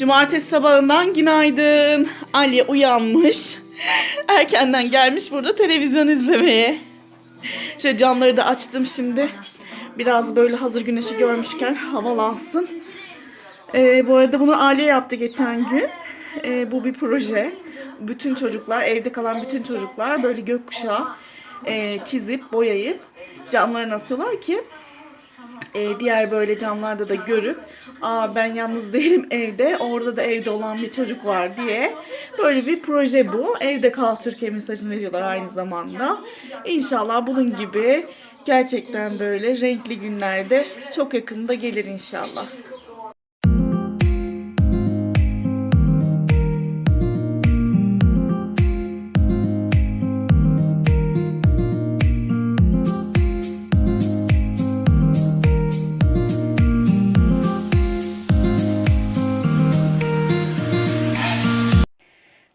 Cumartesi sabahından günaydın. Ali uyanmış. Erkenden gelmiş burada televizyon izlemeye. Şöyle camları da açtım şimdi. Biraz böyle hazır güneşi görmüşken havalansın. Ee, bu arada bunu Ali yaptı geçen gün. Ee, bu bir proje. Bütün çocuklar, evde kalan bütün çocuklar böyle gökkuşağı e, çizip, boyayıp camlarına asıyorlar ki e, diğer böyle camlarda da görüp aa ben yalnız değilim evde orada da evde olan bir çocuk var diye böyle bir proje bu. Evde kal Türkiye mesajını veriyorlar aynı zamanda. İnşallah bunun gibi gerçekten böyle renkli günlerde çok yakında gelir inşallah.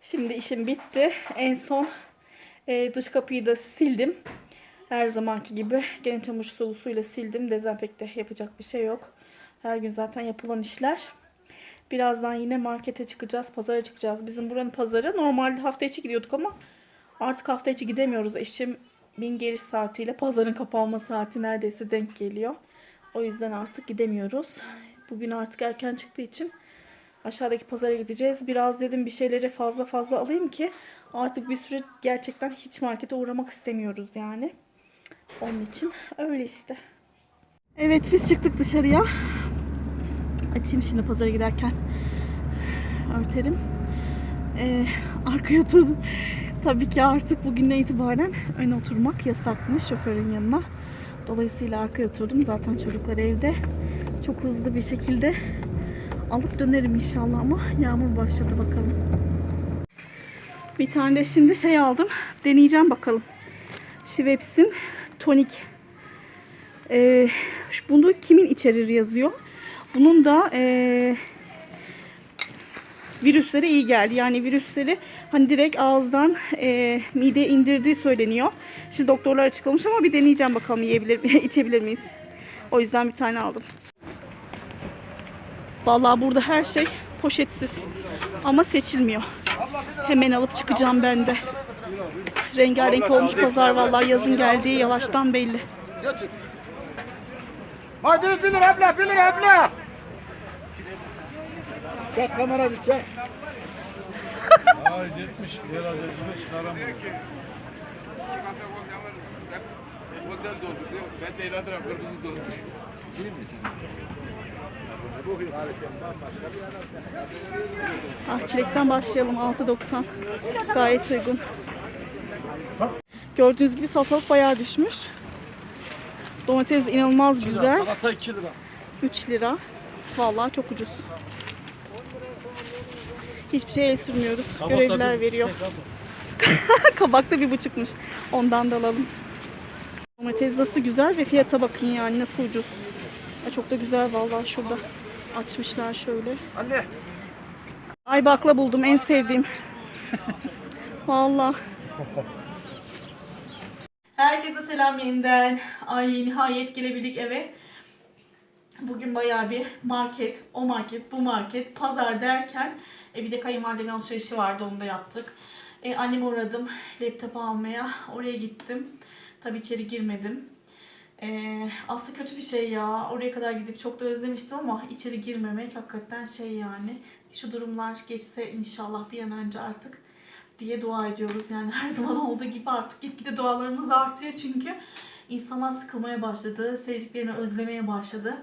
Şimdi işim bitti. En son e, dış kapıyı da sildim. Her zamanki gibi gene çamaşır sulu suyla sildim. Dezenfekte yapacak bir şey yok. Her gün zaten yapılan işler. Birazdan yine markete çıkacağız, pazara çıkacağız. Bizim buranın pazarı normalde hafta içi gidiyorduk ama artık hafta içi gidemiyoruz. Eşim bin geliş saatiyle pazarın kapanma saati neredeyse denk geliyor. O yüzden artık gidemiyoruz. Bugün artık erken çıktığı için Aşağıdaki pazara gideceğiz. Biraz dedim bir şeyleri fazla fazla alayım ki artık bir süre gerçekten hiç markete uğramak istemiyoruz yani. Onun için öyle işte. Evet biz çıktık dışarıya. Açayım şimdi pazara giderken. Örterim. Ee, arkaya oturdum. Tabii ki artık bugünden itibaren öne oturmak yasakmış şoförün yanına. Dolayısıyla arkaya oturdum. Zaten çocuklar evde. Çok hızlı bir şekilde alıp dönerim inşallah ama yağmur başladı bakalım. Bir tane de şimdi şey aldım. Deneyeceğim bakalım. Schweppes'in tonik. Ee, bunu kimin içerir yazıyor. Bunun da ee, virüslere iyi geldi. Yani virüsleri hani direkt ağızdan ee, mideye indirdiği söyleniyor. Şimdi doktorlar açıklamış ama bir deneyeceğim bakalım yiyebilir içebilir miyiz? O yüzden bir tane aldım. Vallahi burada her şey poşetsiz. Ama seçilmiyor. Hemen alıp çıkacağım ben de. Rengarenk olmuş pazar vallahi yazın geldiği yavaştan belli. Götür. Hadi bir lira abla, bir lira abla. Çek kamera bir çek. Ay 70 lira dediğini çıkaramıyor. Ben de iladıram kırmızı dolmuş. Ah çilekten başlayalım 6.90. Gayet uygun. Gördüğünüz gibi salatalık bayağı düşmüş. Domates inanılmaz güzel. Salata 2 lira. 3 lira. Vallahi çok ucuz. Hiçbir şey el sürmüyoruz. Görevliler veriyor. Kabak da bir buçukmuş. Ondan da alalım. Domates nasıl güzel ve fiyata bakın yani nasıl ucuz. Ya çok da güzel vallahi şurada. Açmışlar şöyle. Anne. Ay bakla buldum en sevdiğim. Vallahi. Herkese selam yeniden. Ay nihayet gelebildik eve. Bugün bayağı bir market, o market, bu market, pazar derken e, bir de kayınvalidemin alışverişi vardı onu da yaptık. E, anneme uğradım laptop almaya. Oraya gittim. Tabii içeri girmedim. E, aslında kötü bir şey ya. Oraya kadar gidip çok da özlemiştim ama içeri girmemek hakikaten şey yani. Şu durumlar geçse inşallah bir an önce artık diye dua ediyoruz. Yani her zaman olduğu gibi artık gitgide dualarımız artıyor çünkü insanlar sıkılmaya başladı, sevdiklerini özlemeye başladı.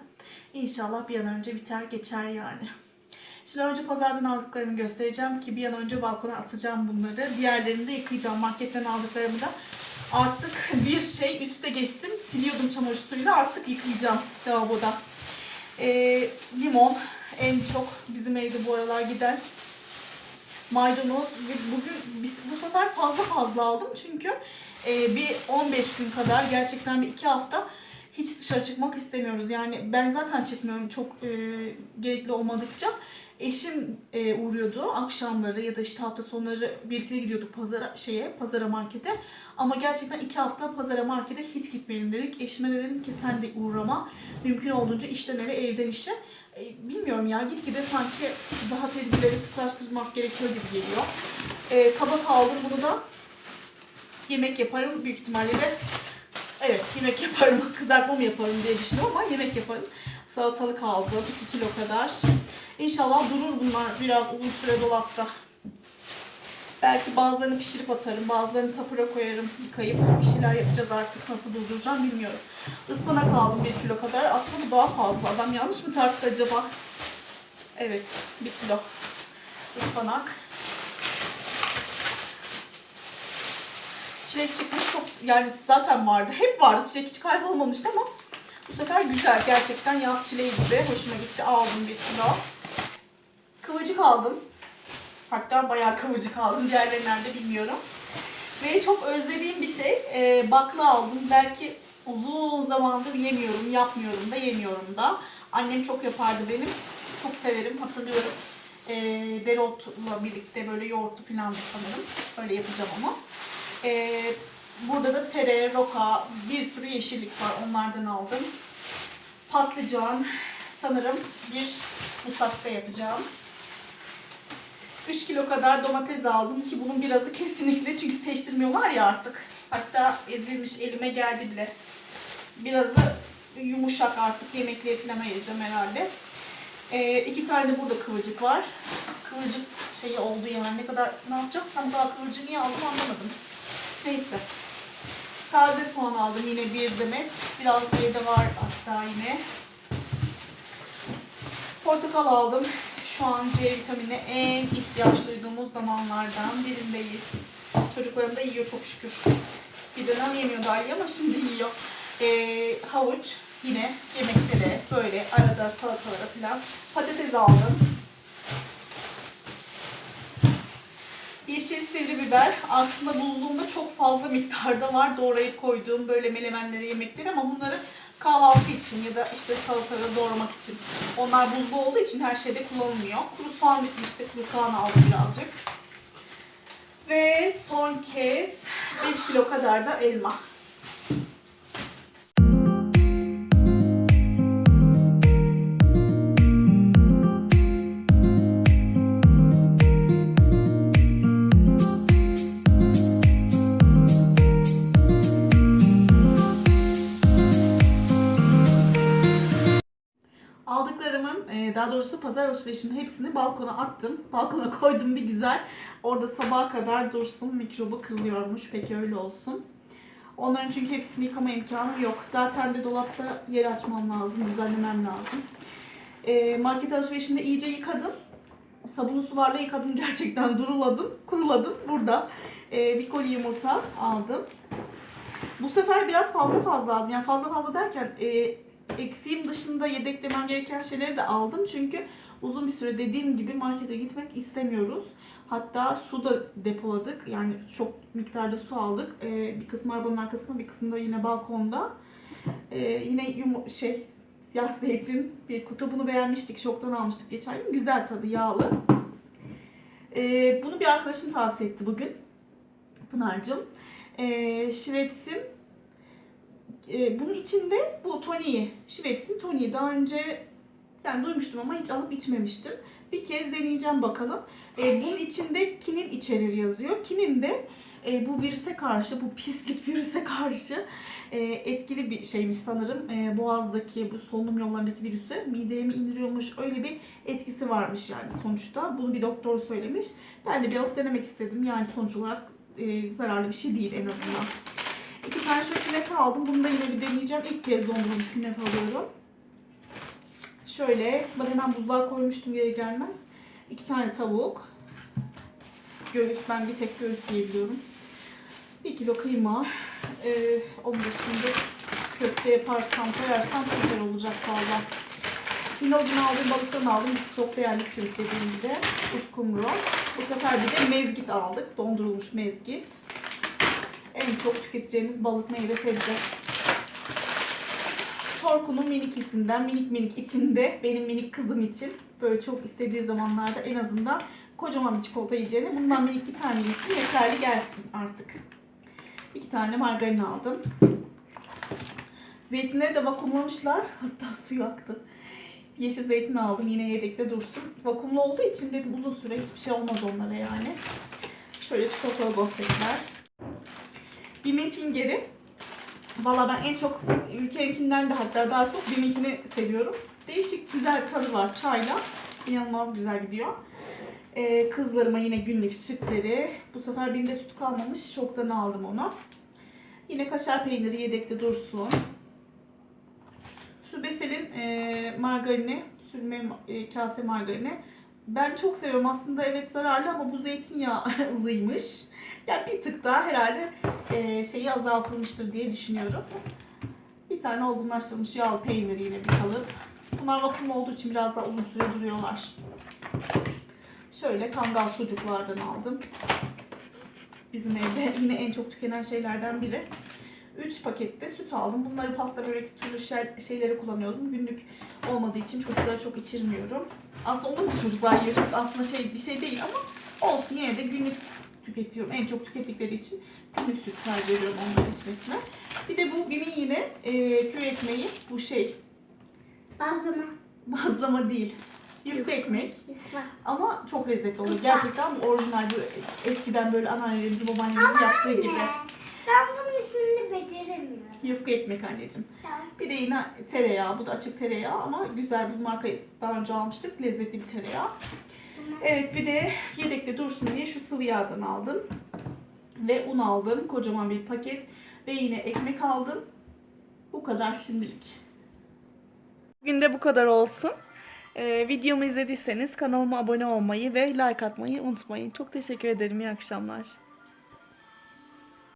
İnşallah bir an önce biter geçer yani. Şimdi önce pazardan aldıklarımı göstereceğim ki bir an önce balkona atacağım bunları. Diğerlerini de yıkayacağım. Marketten aldıklarımı da artık bir şey üste geçtim. Siliyordum çamaşır suyuyla artık yıkayacağım lavaboda. Ee, limon en çok bizim evde bu aralar giden maydanoz ve bugün bu sefer fazla fazla aldım çünkü e, bir 15 gün kadar gerçekten bir iki hafta hiç dışarı çıkmak istemiyoruz. Yani ben zaten çıkmıyorum çok e, gerekli olmadıkça. Eşim e, uğruyordu akşamları ya da işte hafta sonları birlikte gidiyorduk pazara şeye pazara markete. Ama gerçekten iki hafta pazara markete hiç gitmeyelim dedik. Eşime de dedim ki sen de uğrama. Mümkün olduğunca işten eve evden işe. E, bilmiyorum ya gitgide sanki daha tedbirleri sıklaştırmak gerekiyor gibi geliyor. E, kabak aldım bunu da yemek yaparım büyük ihtimalle de evet yemek yaparım kızartma mı yaparım diye düşünüyorum ama yemek yaparım. Salatalık aldım 2 kilo kadar. İnşallah durur bunlar biraz uzun süre dolapta. Belki bazılarını pişirip atarım, bazılarını tapıra koyarım, yıkayıp bir şeyler yapacağız artık. Nasıl durduracağım bilmiyorum. Ispanak aldım 1 kilo kadar. Aslında bu daha fazla. Adam yanlış mı tarttı acaba? Evet, 1 kilo ıspanak. Çilek çıkmış çok yani zaten vardı. Hep vardı. Çilek hiç kaybolmamıştı ama bu sefer güzel. Gerçekten yaz çileği gibi. Hoşuma gitti. Aldım 1 kilo. Kıvırcık aldım. Hatta bayağı kıvırcık aldım. Diğerleri nerede bilmiyorum. Ve çok özlediğim bir şey. E, bakla aldım. Belki uzun zamandır yemiyorum. Yapmıyorum da yemiyorum da. Annem çok yapardı benim. Çok severim. Hatırlıyorum. E, dereotla birlikte böyle yoğurtlu falan sanırım. Öyle yapacağım onu. E, burada da tere, roka, bir sürü yeşillik var. Onlardan aldım. Patlıcan. Sanırım bir musakka yapacağım. 3 kilo kadar domates aldım ki bunun birazı kesinlikle çünkü seçtirmiyorlar ya artık. Hatta ezilmiş elime geldi bile. Biraz da yumuşak artık yemekliğe falan ayıracağım herhalde. Ee, iki tane de burada kıvırcık var. Kıvırcık şeyi oldu yani ne kadar ne yapacaksam daha kıvırcığı niye aldım anlamadım. Neyse. Taze soğan aldım yine bir demet. Biraz evde var hatta yine. Portakal aldım. Şu an C vitamini en ihtiyaç duyduğumuz zamanlardan birindeyiz. Çocuklarım da yiyor çok şükür. Bir dönem yemiyor dahi ama şimdi yiyor. Ee, havuç yine yemekte de böyle arada salatalara falan. Patates aldım. Yeşil sivri biber aslında buzluğumda çok fazla miktarda var doğrayıp koyduğum böyle melemenleri yemekleri ama bunları kahvaltı için ya da işte salataları doğramak için. Onlar buzlu olduğu için her şeyde kullanılmıyor. Kuru soğan bitmişti. Kuru soğan aldım birazcık. Ve son kez 5 kilo kadar da elma. Daha doğrusu pazar alışverişimin hepsini balkona attım. Balkona koydum bir güzel. Orada sabaha kadar dursun. Mikrobu kırılıyormuş. Peki öyle olsun. Onların çünkü hepsini yıkama imkanım yok. Zaten de dolapta yer açmam lazım, düzenlemem lazım. E, market alışverişinde iyice yıkadım. Sabunlu sularla yıkadım gerçekten. Duruladım, kuruladım. Burada e, bir koli yumurta aldım. Bu sefer biraz fazla fazla aldım. Yani fazla fazla derken e, eksiğim dışında yedeklemem gereken şeyleri de aldım. Çünkü uzun bir süre dediğim gibi markete gitmek istemiyoruz. Hatta su da depoladık. Yani çok miktarda su aldık. Ee, bir kısmı arabanın arkasında, bir kısmı da yine balkonda. Ee, yine yumu şey siyah zeytin bir kutu. Bunu beğenmiştik. Şoktan almıştık geçen gün. Güzel tadı, yağlı. Ee, bunu bir arkadaşım tavsiye etti bugün. Pınar'cığım. Ee, Schweppes'in e, bunun içinde bu toniği, Schweppes'in toniği daha önce yani duymuştum ama hiç alıp içmemiştim. Bir kez deneyeceğim bakalım. E, bunun içinde kinin içerir yazıyor. Kinin de e, bu virüse karşı, bu pislik virüse karşı e, etkili bir şeymiş sanırım. E, boğazdaki, bu solunum yollarındaki virüsü mideye mi indiriyormuş? Öyle bir etkisi varmış yani sonuçta. Bunu bir doktor söylemiş. Ben de bir alıp denemek istedim. Yani sonuç olarak e, zararlı bir şey değil en azından. İki tane şöyle künefe aldım. Bunu da yine bir deneyeceğim. İlk kez dondurulmuş künefe alıyorum. Şöyle, ben hemen buzluğa koymuştum geri gelmez. İki tane tavuk. Göğüs, ben bir tek göğüs yiyebiliyorum. Bir kilo kıyma. Ee, onu da şimdi köfte yaparsam, koyarsam süper olacak valla. Yine gün aldığım balıktan aldım. Biz çok beğendik çünkü dediğim gibi. Uskumru. Bu sefer bir de mezgit aldık. Dondurulmuş mezgit. En çok tüketeceğimiz balık, meyve, sebze. Torku'nun minikisinden minik minik içinde benim minik kızım için böyle çok istediği zamanlarda en azından kocaman bir çikolata yiyeceğine bundan minik bir tane yesin yeterli gelsin artık. İki tane margarin aldım. Zeytinleri de vakumlamışlar. Hatta suyu aktı. Yeşil zeytin aldım yine yedekte dursun. Vakumlu olduğu için dedim uzun süre hiçbir şey olmaz onlara yani. Şöyle çikolatalı gofretler. Bim'in fingeri. Valla ben en çok ülkenkinden de hatta daha çok Bim'inkini seviyorum. Değişik güzel bir tadı var çayla. İnanılmaz güzel gidiyor. Ee, kızlarıma yine günlük sütleri. Bu sefer Bim'de süt kalmamış. Şoktan aldım onu. Yine kaşar peyniri yedekte dursun. Şu Besel'in e, margarini, sürme e, kase margarini. Ben çok seviyorum aslında evet zararlı ama bu zeytinyağlıymış. Yani bir tık daha herhalde e, şeyi azaltılmıştır diye düşünüyorum. Bir tane olgunlaştırılmış yağlı peynir yine bir kalıp. Bunlar vakumlu olduğu için biraz daha uzun süre duruyorlar. Şöyle kangal sucuklardan aldım. Bizim evde yine en çok tükenen şeylerden biri. 3 pakette süt aldım. Bunları pasta börek türlü şey, şeylere kullanıyordum. Günlük olmadığı için çocuklara çok içirmiyorum. Aslında onu da çocuklar yiyor. Çok aslında şey bir şey değil ama olsun yine de günlük tüketiyorum. En çok tükettikleri için günlük süt tercih ediyorum onların içmesine. Bir de bu Bim'in yine e, köy ekmeği. Bu şey Bazlama. bazlama değil. Yufka ekmek. Yufka. Ama çok lezzetli oluyor. Gerçekten bu orijinal bu eskiden böyle anneannelerimizin babaannelerimizin yaptığı gibi. Ben bunun ismini beceremiyorum. Yufka ekmek anneciğim. Bir de yine tereyağı. Bu da açık tereyağı ama güzel bir markayı daha önce almıştık. Lezzetli bir tereyağı. Evet bir de yedekte dursun diye şu sıvı yağdan aldım. Ve un aldım. Kocaman bir paket. Ve yine ekmek aldım. Bu kadar şimdilik. Bugün de bu kadar olsun. Ee, videomu izlediyseniz kanalıma abone olmayı ve like atmayı unutmayın. Çok teşekkür ederim. İyi akşamlar.